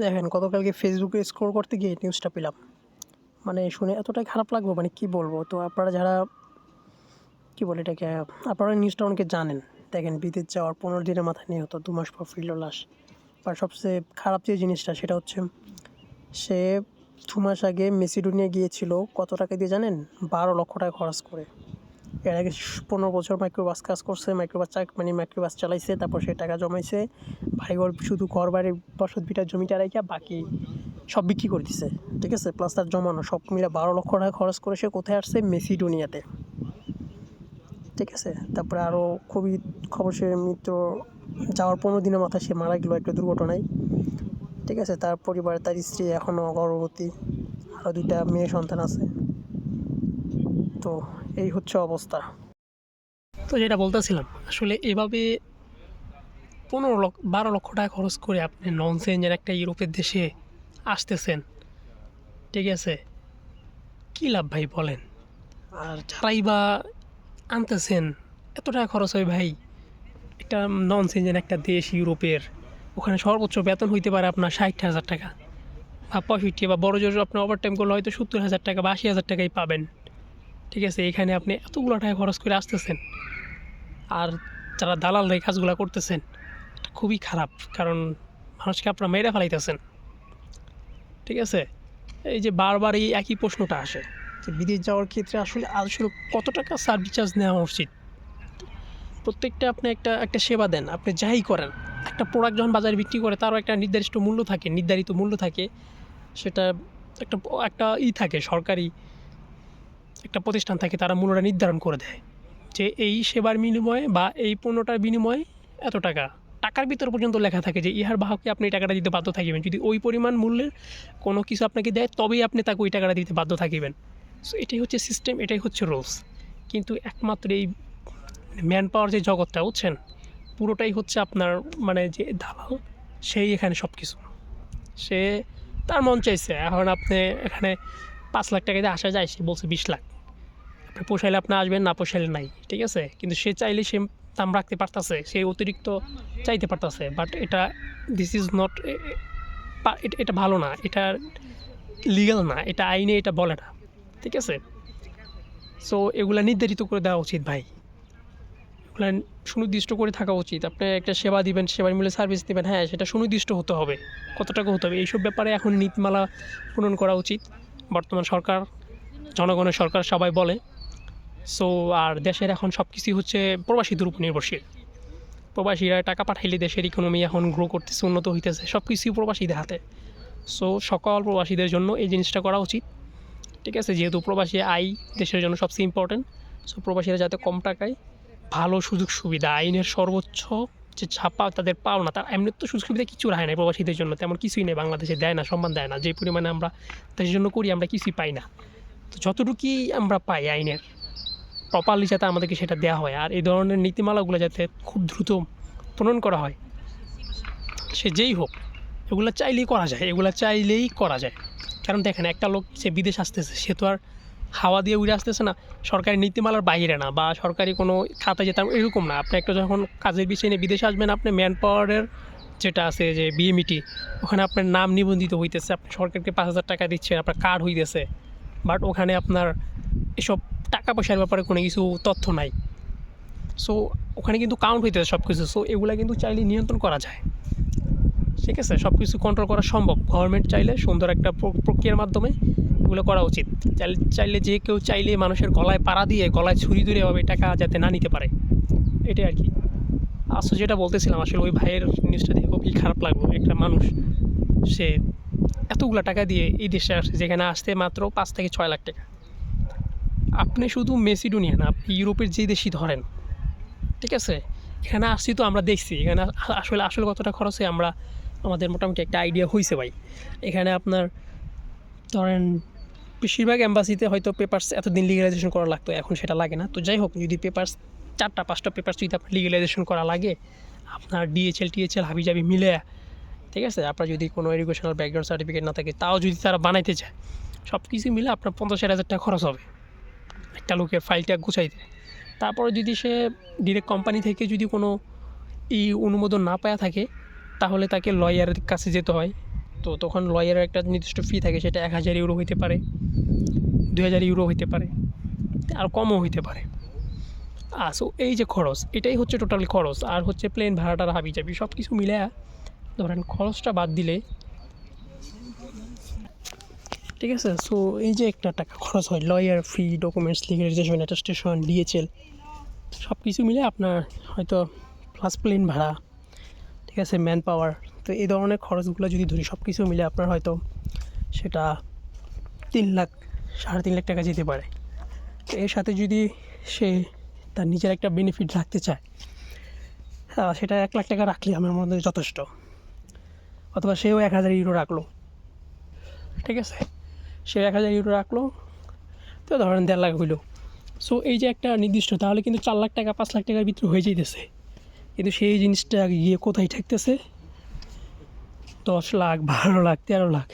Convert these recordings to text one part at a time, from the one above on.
দেখেন, গতকালকে ফেসবুকে স্ক্রল করতে গিয়ে নিউজটা পেলাম। মানে শুনে এতটাই খারাপ লাগল মানে কি বলব? তো আপনারা যারা, কি বলে এটাকে, আপনারা নিউজটা অনেকে জানেন। দেখেন বিদেশ যাওয়ার পনেরো দিনের মাথায় নিহত, দু মাস পর ফিরল লাশ। বা সবচেয়ে খারাপ যে জিনিসটা, সেটা হচ্ছে সে দু মাস আগে মেসিডোনিয়া গিয়েছিল, কত টাকা দিয়ে জানেন? বারো লক্ষ টাকা খরচ করে। এর আগে পনেরো বছর মাইক্রোবাস কাজ করছে, মাইক্রোবাস চাক মানে মাইক্রোবাস চালাইছে, তারপর সে টাকা জমাইছে। ওর শুধু ঘর বাড়ি, বসত বিটার জমিটা রেখে বাকি সব বিক্রি করে দিছে, ঠিক আছে? প্লাস তার জমানো সব মিলে বারো লক্ষ টাকা খরচ করে সে কোথায় আসছে? মেসিডোনিয়াতে ঠিক আছে? তারপরে আরও খুবই খবর, সে মৃত্যু যাওয়ার পনেরো দিনের মাথায় সে মারা গেল একটা দুর্ঘটনায়, ঠিক আছে? তার পরিবারে তার স্ত্রী এখনও গর্ভবতী আরও দুইটা মেয়ে সন্তান আছে। তো এই হচ্ছে অবস্থা। তো যেটা বলতেছিলাম, আসলে এভাবে পনেরো লক্ষ, বারো লক্ষ টাকা খরচ করে আপনি নন চেঞ্জের একটা ইউরোপের দেশে আসতেছেন, ঠিক আছে? কী লাভ ভাই বলেন? আর যারাই বা আনতেছেন, এত টাকা খরচ হয় ভাই, একটা নন চেঞ্জের একটা দেশ ইউরোপের, ওখানে সর্বোচ্চ বেতন হইতে পারে আপনার ষাট হাজার টাকা, বা পঁয়ষট্টি, বা বড় জোর, আপনি ওভার টাইম করলে হয়তো সত্তর হাজার টাকা বা আশি হাজার টাকাই পাবেন। ঠিক আছে, এখানে আপনি এতগুলো টাকা খরচ করে আসতেছেন আর যারা দালাল এই কাজগুলো করতেছেন খুবই খারাপ, কারণ মানুষকে আপনারা মেরে ফেলাইতেছেন। ঠিক আছে? এই যে বারবার এই একই প্রশ্নটা আসে, যে বিদেশ যাওয়ার ক্ষেত্রে আসলে আসলে কত টাকা সার্ভিস চার্জ নেওয়া উচিত? প্রত্যেকটা আপনি একটা একটা সেবা দেন, আপনি যাই করেন, একটা প্রোডাক্ট যখন বাজারে বিক্রি করে, তারও একটা নির্দিষ্ট মূল্য থাকে, নির্ধারিত মূল্য থাকে, সেটা একটা একটা ই থাকে, সরকারি একটা প্রতিষ্ঠান থাকে, তারা মূল্যটা নির্ধারণ করে দেয় যে এই সেবার বিনিময়ে বা এই পণ্যটার বিনিময়ে এত টাকা। টাকার ভিতর পর্যন্ত লেখা থাকে যে, ইহার বাহককে আপনি টাকাটা দিতে বাধ্য থাকিবেন। যদি ওই পরিমাণ মূল্যের কোনো কিছু আপনাকে দেয়, তবেই আপনি তাকে ওই টাকাটা দিতে বাধ্য থাকিবেন। সো এটাই হচ্ছে সিস্টেম এটাই হচ্ছে রুলস কিন্তু একমাত্র এই ম্যান পাওয়ার যে জগৎটা, বুঝছেন? পুরোটাই হচ্ছে আপনার মানে যে দালাল, সেই এখানে সব কিছু সে তার মন চাইছে, এখন আপনি এখানে পাঁচ লাখ টাকা দিয়ে আসা যায়, সে বলছে বিশ লাখ। আপনি পোষাইলে আপনি আসবেন, না পোষাইলে নাই, ঠিক আছে? কিন্তু সে চাইলে সে দাম রাখতে পারতাছে, সে অতিরিক্ত চাইতে পারতাছে বাট এটা দিস ইজ নট এটা ভালো না, এটা লিগাল না, এটা আইনে এটা বলে না, ঠিক আছে? সো এগুলো নির্ধারিত করে দেওয়া উচিত ভাই। এগুলা সুনির্দিষ্ট করে থাকা উচিত। আপনি একটা সেবা দিবেন, সেবার মূল্যে সার্ভিস দিবেন হ্যাঁ সেটা সুনির্দিষ্ট হতে হবে, কত টাকা হতে হবে, এইসব ব্যাপারে এখন নীতিমালা পূরণ করা উচিত। বর্তমান সরকার, জনগণের সরকার সবাই বলে সো আর দেশের এখন সব কিছুই হচ্ছে প্রবাসীদের উপর নির্ভরশীল। প্রবাসীরা টাকা পাঠাইলে দেশের ইকোনমি এখন গ্রো করতেছে, উন্নত হইতেছে সব কিছুই প্রবাসীদের হাতে। সো সকল প্রবাসীদের জন্য এই জিনিসটা করা উচিত। ঠিক আছে, যেহেতু প্রবাসী আয় দেশের জন্য সবচেয়ে ইম্পর্টেন্ট সো প্রবাসীরা যাতে কম টাকায় ভালো সুযোগ সুবিধা, আইনের সর্বোচ্চ যে ছাপা তাদের পাও না তার এমনি তো সুযোগ সুবিধা কিছু রায় নাই প্রবাসীদের জন্য, তেমন কিছুই নেই, বাংলাদেশে দেয় না, সম্মান দেয় না, যে পরিমাণে আমরা দেশের জন্য করি, আমরা কিছুই পাই না। তো যতটুকুই আমরা পাই আইনের প্রপারলি যাতে আমাদেরকে সেটা দেওয়া হয়। আর এই ধরনের নীতিমালাগুলো যাতে খুব দ্রুত প্রণয়ন করা হয়, সে যেই হোক, এগুলো চাইলেই করা যায়, এগুলো চাইলেই করা যায়। কারণ দেখেন, একটা লোক সে বিদেশ আসতেছে, সে তো আর হাওয়া দিয়ে উড়ে আসতেছে না, সরকারি নীতিমালার বাইরে না, বা সরকারি কোনো খাতায় যেতাম এরকম না। আপনি একটা যখন কাজের বিষয় নিয়ে বিদেশে আসবেন, আপনি ম্যান পাওয়ারের যেটা আছে যে বিএমইটি ওখানে আপনার নাম নিবন্ধিত হইতেছে, আপনি সরকারকে পাঁচ হাজার টাকা দিচ্ছেন, আপনার কার্ড হইতেছে বাট ওখানে আপনার এসব টাকা পয়সার ব্যাপারে কোনো কিছু তথ্য নাই। সো ওখানে কিন্তু কাউন্ট হইতেছে সব কিছু সো এগুলো কিন্তু চাইলে নিয়ন্ত্রণ করা যায়। ঠিক আছে? সব কিছু কন্ট্রোল করা সম্ভব। গভর্নমেন্ট চাইলে সুন্দর একটা প্র- প্রক্রিয়ার মাধ্যমে এগুলো করা উচিত। চাইলে চাইলে যে কেউ চাইলে মানুষের গলায় পাড়া দিয়ে, গলায় ছুরি ধরে এভাবে টাকা যাতে না নিতে পারে। এটাই আর কি আসলে যেটা বলতেছিলাম, আসলে ওই ভাইয়ের নিউজটা দেখে খুবই খারাপ লাগল। একটা মানুষ, সে এতগুলো টাকা দিয়ে এই দেশে আসছে যেখানে আসতে মাত্র পাঁচ থেকে ছয় লাখ টাকা। আপনি শুধু মেসিডোনিয়া না, আপনি ইউরোপের যে দেশই ধরেন, ঠিক আছে? এখানে আসছি তো আমরা দেখছি, এখানে আসলে আসলে কতটা খরচ হয় আমরা, আমাদের মোটামুটি একটা আইডিয়া হয়েছে ভাই। এখানে আপনার, ধরেন, বেশিরভাগ অ্যাম্বাসিতে হয়তো পেপার্স এতদিন লিগালাইজেশন করা লাগতো, এখন সেটা লাগে না। তো যাই হোক, যদি পেপার্স চারটা, পাঁচটা পেপার্স যদি আপনার লিগালাইজেশন করা লাগে, আপনার ডিএচএল টিএচএল হাবিজাবি মিলে, ঠিক আছে? আপনার যদি কোনো এডুকেশনাল ব্যাকগ্রাউন্ড সার্টিফিকেট না থাকে, তাও যদি তারা বানাইতে চায় সব কিছু মিলে আপনার পঞ্চাশ হাজার টাকা খরচ হবে। একটা লোকের ফাইলটা গুছাইতে তারপরে যদি সে ডিরেক্ট কোম্পানি থেকে যদি কোনো ই অনুমোদন না পাওয়া থাকে, তাহলে তাকে লয়ারের কাছে যেতে হয়। তো তখন লয়ারের একটা নির্দিষ্ট ফি থাকে, সেটা এক হাজার ইউরো হইতে পারে দু হাজার ইউরো হইতে পারে, আর কমও হইতে পারে। আ সো এই যে খরচ, এটাই হচ্ছে টোটালি খরচ। আর হচ্ছে প্লেন ভাড়াটার হাবি যাবি সব কিছু মিলে ধরেন খরচটা বাদ দিলে ঠিক আছে? সো এই যে একটা টাকা খরচ হয় lawyer fee documents legalisation attestation DHL সব কিছু মিলে আপনার হয়তো প্লাস প্লেন ভাড়া ঠিক আছে ম্যান পাওয়ার তো এই ধরনের খরচগুলো যদি ধরি সব কিছু মিলে আপনার হয়তো সেটা তিন লাখ সাড়ে তিন লাখ টাকা যেতে পারে। তো এর সাথে যদি সে তার নিজের একটা বেনিফিট রাখতে চায় আহ, সেটা এক লাখ টাকা রাখলে আমার মধ্যে যথেষ্ট অথবা সেও এক হাজার ইউরো রাখল ঠিক আছে? সে এক হাজার ইউরো রাখল। তো ধরেন দেড় লাখ হইল। সো এই যে একটা নির্দিষ্ট, তাহলে কিন্তু চার লাখ টাকা, পাঁচ লাখ টাকার ভিতরে হয়ে যাইতেছে। কিন্তু সেই জিনিসটা গিয়ে কোথায় ঠেকতেছে? দশ লাখ, বারো লাখ, তেরো লাখ।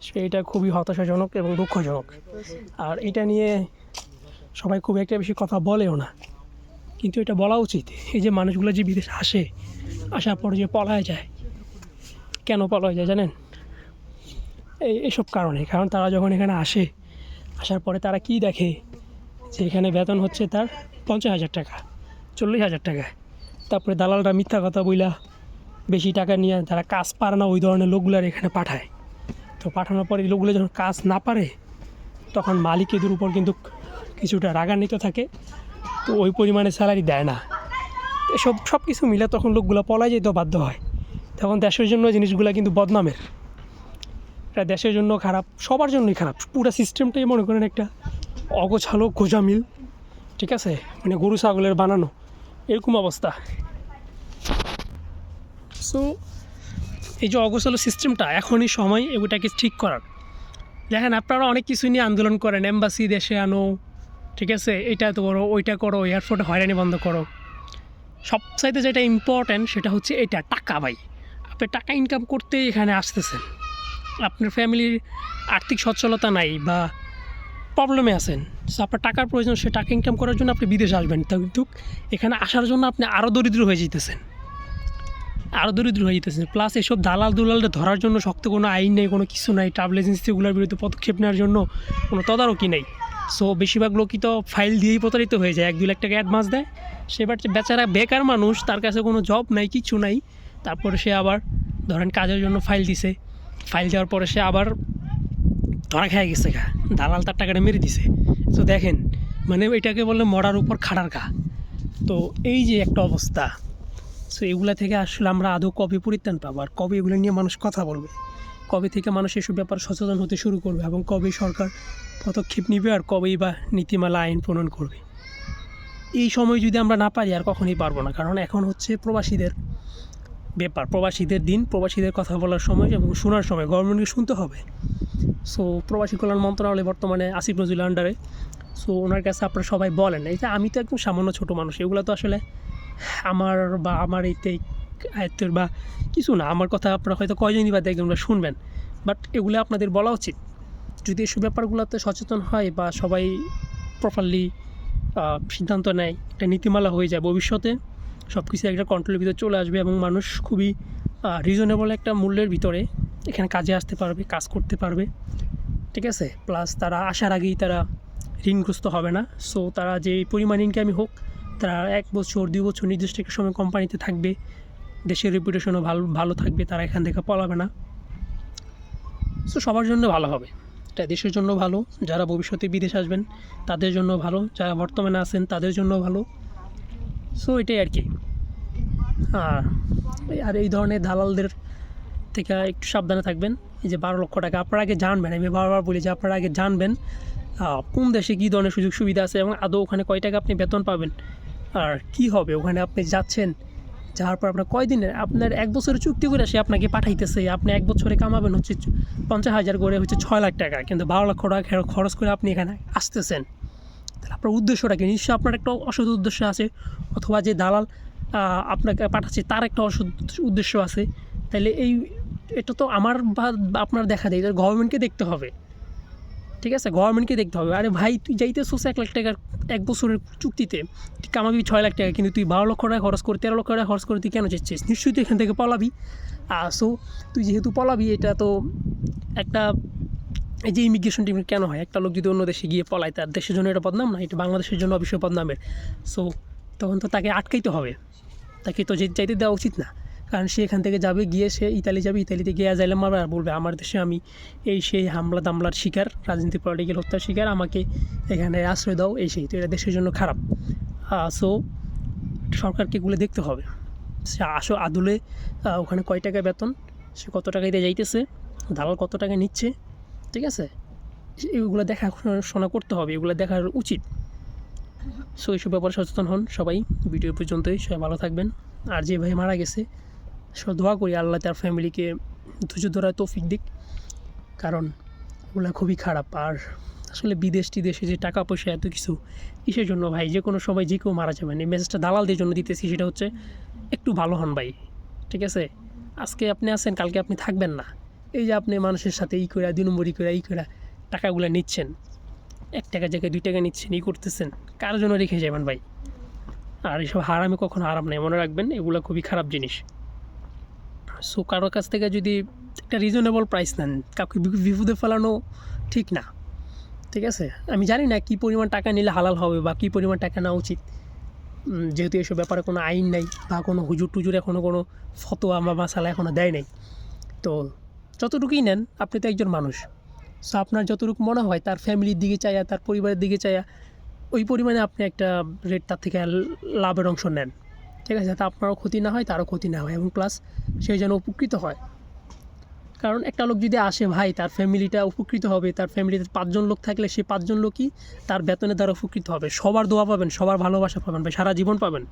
সেইটা খুবই হতাশাজনক এবং দুঃখজনক। আর এটা নিয়ে সবাই খুব একটা বেশি কথা বলেও না। কিন্তু এটা বলা উচিত, এই যে মানুষগুলো যে বিদেশে আসে, আসার পরে যে পলায় যায়, কেন পলায় যায় জানেন? এই, এসব কারণে। কারণ তারা যখন এখানে আসে, আসার পরে তারা কি দেখে? যে এখানে বেতন হচ্ছে তার পঞ্চাশ হাজার টাকা, চল্লিশ হাজার টাকা। তারপরে দালালরা মিথ্যা কথা বইলা বেশি টাকা নিয়ে তারা কাজ পারে না ওই ধরনের লোকগুলার এখানে পাঠায়। তো পাঠানোর পরে লোকগুলো যখন কাজ না পারে, তখন মালিক এদের উপর কিন্তু কিছুটা রাগান্বিত থাকে। তো ওই পরিমাণে স্যালারি দেয় না। এসব সব কিছু মিলে তখন লোকগুলো পলায় যেতে বাধ্য হয়। তখন দেশের জন্য জিনিসগুলো কিন্তু বদনামের। এটা দেশের জন্য খারাপ, সবার জন্যই খারাপ। পুরো সিস্টেমটাই মনে করেন একটা অগোছালো, গোজামিল, ঠিক আছে? মানে গরু, ছাগলের বানানো। এরকম অবস্থা। সো এই যে অগোছালো সিস্টেমটা এখনই সময় এগুটাকে ঠিক করার। দেখেন, আপনারা অনেক কিছু নিয়ে আন্দোলন করেন। এম্বাসি দেশে আনো, ঠিক আছে? এটা তো করো, ওইটা করো এয়ারপোর্টে হয়রানি বন্ধ করো। সবচাইতে যেটা ইম্পর্ট্যান্ট সেটা হচ্ছে এটা, টাকা ভাই। আপনি টাকা ইনকাম করতেই এখানে আসতেছেন। আপনার ফ্যামিলির আর্থিক সচ্ছলতা নাই বা প্রবলেমে আছেন। সো আপনার টাকার প্রয়োজন, সে টাকা ইনকাম করার জন্য আপনি বিদেশে আসবেন। তা কিন্তু এখানে আসার জন্য আপনি আরও দরিদ্র হয়ে যেতেছেন আরও দরিদ্র হয়ে যেতেছেন প্লাস এসব দালাল দুলালদের ধরার জন্য শক্ত কোনো আইন নেই, কোনো কিছু নাই। ট্রাভেল এজেন্সিগুলোর বিরুদ্ধে পদক্ষেপ নেওয়ার জন্য কোনো তদারকি নেই। সো বেশিরভাগ লোকই তো ফাইল দিয়েই প্রতারিত হয়ে যায়। এক, দুই লাখ টাকা অ্যাডভান্স দেয়। সেবার বেচারা বেকার মানুষ, তার কাছে কোনো জব নাই, কিছু নাই। তারপরে সে আবার ধরেন কাজের জন্য ফাইল দিছে। ফাইল দেওয়ার পরে সে আবার ধরা খেয়ে গেছে গা। দালাল তার টাকাটা মেরে দিছে। তো দেখেন মানে এটাকে বলে মরার উপর খাড়ার গা। তো এই যে একটা অবস্থা। সো এগুলা থেকে আসলে আমরা আদৌ কবে পরিত্রাণ পাবো? আর কবে এগুলো নিয়ে মানুষ কথা বলবে? কবে থেকে মানুষ এসব ব্যাপারে সচেতন হতে শুরু করবে? এবং কবে সরকার পদক্ষেপ নেবে? আর কবেই বা নীতিমালা, আইন প্রণয়ন করবে? এই সময় যদি আমরা না পারি, আর কখনই পারব না। কারণ এখন হচ্ছে প্রবাসীদের ব্যাপার। প্রবাসীদের দিন, প্রবাসীদের কথা বলার সময় এবং শোনার সময়, গভর্নমেন্টকে শুনতে হবে। সো প্রবাসী কল্যাণ মন্ত্রণালয় বর্তমানে আসিফ নজরুল আন্ডারে সো ওনার কাছে আপনারা সবাই বলেন। এটা আমি তো একদম সামান্য ছোটো মানুষ, এগুলো তো আসলে আমার বা আমার এইতে আয়ত্তের বা কিছু না। আমার কথা আপনারা হয়তো কয়জনই বা দেখবেন বা শুনবেন। বাট এগুলো আপনাদের বলা উচিত। যদি এসব ব্যাপারগুলোতে সচেতন হয় বা সবাই প্রপারলি সিদ্ধান্ত নেয়, একটা নীতিমালা হয়ে যায় ভবিষ্যতে সব কিছু একটা কন্ট্রোলের ভিতরে চলে আসবে এবং মানুষ খুবই রিজনেবল একটা মূল্যের ভিতরে এখানে কাজে আসতে পারবে, কাজ করতে পারবে। ঠিক আছে? প্লাস তারা আসার আগেই তারা ঋণগ্রস্ত হবে না। সো তারা যে পরিমাণ ইনকামই হোক, তারা এক বছর, দুই বছর নির্দিষ্ট একটা সময় কোম্পানিতে থাকবে। দেশের রেপুটেশনও ভালো ভালো থাকবে, তারা এখান থেকে পলাবে না। সো সবার জন্য ভালো হবে। এটা দেশের জন্য ভালো, যারা ভবিষ্যতে বিদেশ আসবেন, তাদের জন্য ভালো, যারা বর্তমানে আছেন, তাদের জন্য ভালো। সো এটাই আর কি। আর আর এই ধরনের দালালদের থেকে একটু সাবধানে থাকবেন। এই যে বারো লক্ষ টাকা আপনারা আগে জানবেন, আমি বারবার বলি যে আপনারা আগে জানবেন কোন দেশে কী ধরনের সুযোগ সুবিধা আছে এবং আদৌ ওখানে কয় টাকা আপনি বেতন পাবেন আর কি হবে, ওখানে আপনি যাচ্ছেন, যাওয়ার পর আপনার কয়দিনের, আপনার এক বছরের চুক্তি করে সে আপনাকে পাঠাইতেছে, আপনি এক বছরে কামাবেন হচ্ছে পঞ্চাশ হাজার করে হচ্ছে ছয় লাখ টাকা, কিন্তু বারো লক্ষ টাকা খরচ করে আপনি এখানে আসতেছেন। আপনার উদ্দেশ্যটা কি নিশ্চয়ই আপনার একটা অসৎ উদ্দেশ্য আছে, অথবা যে দালাল আপনাকে পাঠাচ্ছে, তার একটা অসৎ উদ্দেশ্য আছে। তাহলে এই, এটা তো আমার বা, আপনার দেখা দেয়, এটা গভর্নমেন্টকে দেখতে হবে। ঠিক আছে? গভর্নমেন্টকে দেখতে হবে। আরে ভাই, তুই যাইতেছোস এক লাখ টাকার এক বছরের চুক্তিতে। তুই কামাবি ছয় লাখ টাকা, কিন্তু তুই বারো লক্ষ টাকা খরচ করে, তেরো লক্ষ টাকা খরচ করে তুই কেন চাচ্ছিস নিশ্চয়ই তুই এখান থেকে পলাবি। সো তুই যেহেতু পলাবি, এটা তো একটা এই যে ইমিগ্রেশন টিম কেন হয়? একটা লোক যদি অন্য দেশে গিয়ে পলায়, তার দেশের জন্য এটা বদনাম না? এটা বাংলাদেশের জন্য অবশ্যই বদনামের। সো তখন তো তাকে আটকাইতে হবে। তাকে তো যাইতে দেওয়া উচিত না। কারণ সে এখান থেকে যাবে, গিয়ে সে ইতালি যাবে, ইতালিতে গিয়ে যাইলে মারবে আর বলবে, আমার দেশে আমি এই সেই হামলা দামলার শিকার, রাজনীতি পলিটিক্যাল হত্যার শিকার, আমাকে এখানে আশ্রয় দাও, এই সেই। তো এটা দেশের জন্য খারাপ। সো সরকারকে এগুলো দেখতে হবে। সে আসো আদলে ওখানে কয় টাকা বেতন? সে কত টাকা দিয়ে যাইতেছে? দালাল কত টাকা নিচ্ছে? ঠিক আছে? এগুলো দেখা শোনা করতে হবে, এগুলো দেখার উচিত। সো এইসব ব্যাপারে সচেতন হন সবাই। ভিডিও পর্যন্তই, সবাই ভালো থাকবেন। আর যে ভাই মারা গেছে সব দোয়া করি আল্লাহ তার ফ্যামিলিকে ধৈর্য ধরার তৌফিক দিক। কারণ ওগুলো খুবই খারাপ। আর আসলে বিদেশ টিদেশে যে টাকা পয়সা, এত কিছু কিসের জন্য ভাই? যে কোনো সময় যে কেউ মারা যাবেন এই মেসেজটা দালালদের জন্য দিতেছি, সেটা হচ্ছে একটু ভালো হন ভাই। ঠিক আছে? আজকে আপনি আছেন, কালকে আপনি থাকবেন না। এই যে আপনি মানুষের সাথে ই করে দুই নম্বরই করে ই করে টাকাগুলো নিচ্ছেন। এক টাকা জায়গায় দুই টাকা নিচ্ছেন, ই করতেছেন। কার জন্য রেখে যাবেন ভাই। আর এসব হারামে কখনো আরাম নেই। মনে রাখবেন, এগুলো খুবই খারাপ জিনিস। সো কারোর কাছ থেকে যদি একটা রিজনেবল প্রাইস নেন, কাউকে বিপদে ফেলানো ঠিক না। ঠিক আছে? আমি জানি না কী পরিমাণ টাকা নিলে হালাল হবে বা কী পরিমাণ টাকা নেওয়া উচিত। যেহেতু এসব ব্যাপারে কোনো আইন নাই বা কোনো হুজুর টুজুর এখনও কোনো ফতোয়া বা মাসালা এখনও দেয় নাই। তো যতটুকুই নেন, আপনি তো একজন মানুষ। সো আপনার যতটুকু মনে হয়, তার ফ্যামিলির দিকে চাইয়া তার পরিবারের দিকে চাইয়া ওই পরিমাণে আপনি একটা রেট তার থেকে লাভের অংশ নেন। ঠিক আছে? যাতে আপনারও ক্ষতি না হয়, তারও ক্ষতি না হয় এবং প্লাস সে যেন উপকৃত হয়। কারণ একটা লোক যদি আসে, ভাই, তার ফ্যামিলিটা উপকৃত হবে, তার ফ্যামিলিতে পাঁচজন লোক থাকলে সেই পাঁচজন লোকই তার বেতনে দ্বারা উপকৃত হবে। সবার দোয়া পাবেন, সবার ভালোবাসা পাবেন, ভাই, সারা জীবন পাবেন।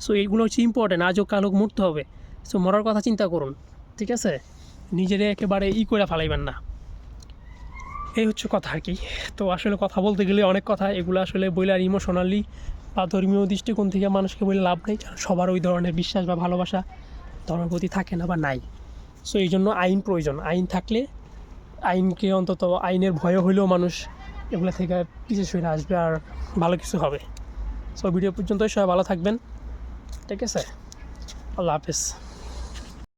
সো এইগুলো হচ্ছে ইম্পর্টেন্ট আজও কালো মরতে হবে। সো মরার কথা চিন্তা করুন। ঠিক আছে? নিজেরে একেবারে ই করে ফেলাইবেন না। এই হচ্ছে কথা আর কি। তো আসলে কথা বলতে গেলে অনেক কথা, এগুলো আসলে বইলে আর ইমোশনালি বা ধর্মীয় দৃষ্টিকোণ থেকে মানুষকে বলে লাভ নেই, কারণ সবার ওই ধরনের বিশ্বাস বা ভালোবাসা ধর্মের প্রতি থাকে না বা নাই। সো এই জন্য আইন প্রয়োজন। আইন থাকলে আইনকে অন্তত আইনের ভয়ে হলেও মানুষ এগুলো থেকে পিছিয়ে সরে আসবে আর ভালো কিছু হবে। সো ভিডিও পর্যন্তই, সবাই ভালো থাকবেন। ঠিক আছে? আল্লাহ হাফেজ।